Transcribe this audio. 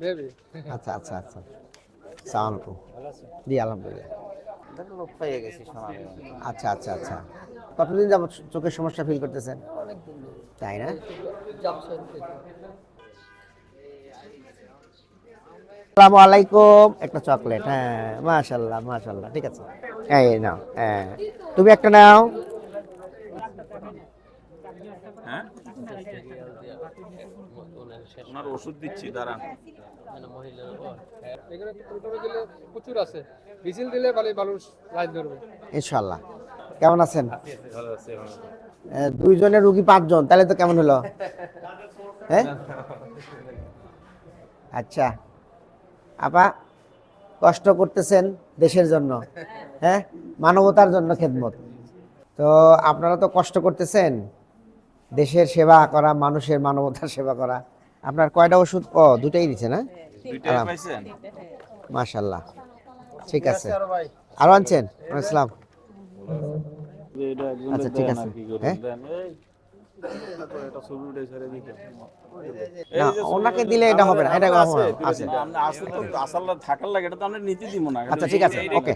Baby আচ্ছা আচ্ছা আচ্ছা। সালাম আলাইকুম। জি আলহামদুলিল্লাহ। লোক পেয়ে গেছি আচ্ছা আচ্ছা আচ্ছা। কতদিন যাবত চোখের সমস্যা ফিল করতেছেন? তাই না? আসসালামু আলাইকুম। একটা চকলেট হ্যাঁ মাশাল্লাহ মাশাল্লাহ ঠিক আছে। এই নাও হ্যাঁ। তুমি একটা নাও। হ্যাঁ? ওনার ওষুধ দিচ্ছি দাঁড়ান। দিলে প্রচুর আছে। মিছিল দিলে ভালো মানুষ লাইন ধরবে। ইনশাল্লাহ কেমন আছেন? দুইজনের রুগী পাঁচজন তাহলে তো কেমন হলো? হ্যাঁ আচ্ছা। আপা কষ্ট করতেছেন দেশের জন্য হ্যাঁ? মানবতার জন্য খেদমত। তো আপনারা তো কষ্ট করতেছেন দেশের সেবা করা মানুষের মানবতার সেবা করা আপনার কয়টা ওষুধ ও দুটাই দিচ্ছে না মাশাল্লাহ ঠিক আছে আরও আনছেন আসসালাম আচ্ছা, ঠিক আছে। হ্যাঁ? না ওনাকে দিলে এটা হবে না এটা হবে আছে থাকার লাগে এটা তো আমরা নীতি দিব না আচ্ছা, ঠিক আছে, ওকে।